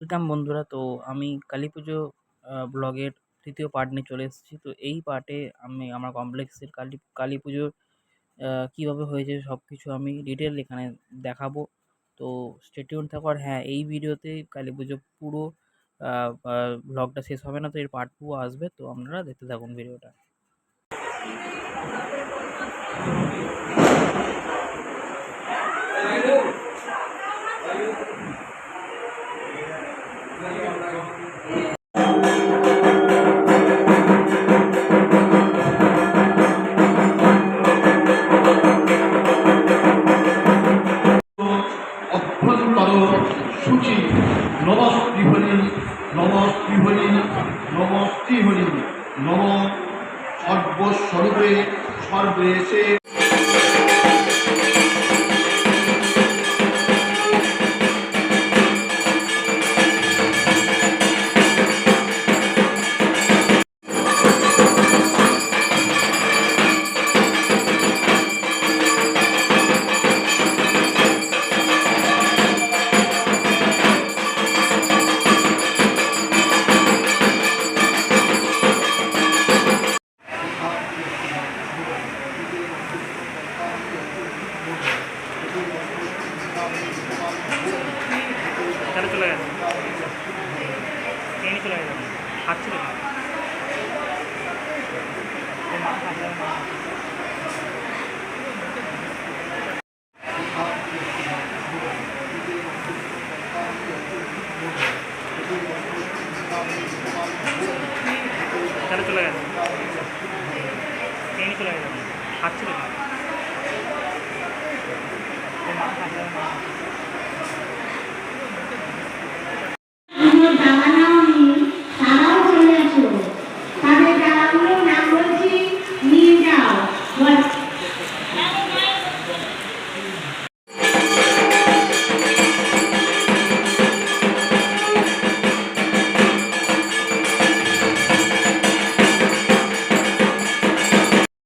Welcome বন্ধুরা, তো আমি কালী পুজো ব্লগের তৃতীয় পার্ট নিয়ে চলে এসেছি। তো এই পার্টে আমি আমার কমপ্লেক্সের কালী কালী পুজোর কীভাবে হয়েছে সব কিছু আমি ডিটেল এখানে দেখাবো। তো স্টেটিউন থাকো। আর হ্যাঁ এই ভিডিওতে কালী পুজো পুরো ব্লগটা শেষ হবে না, তো এর পার্ট টু আসবে। তো আপনারা দেখতে থাকুন ভিডিওটা। নমস্ত্রিহরি নমস্ত্রিহরি নমস্ত্রিহরি নম সর্বস্বরূপে সর্বেশে கிணத்துல கிணத்துல அச்சு கிணத்துல கிணத்துல அச்சு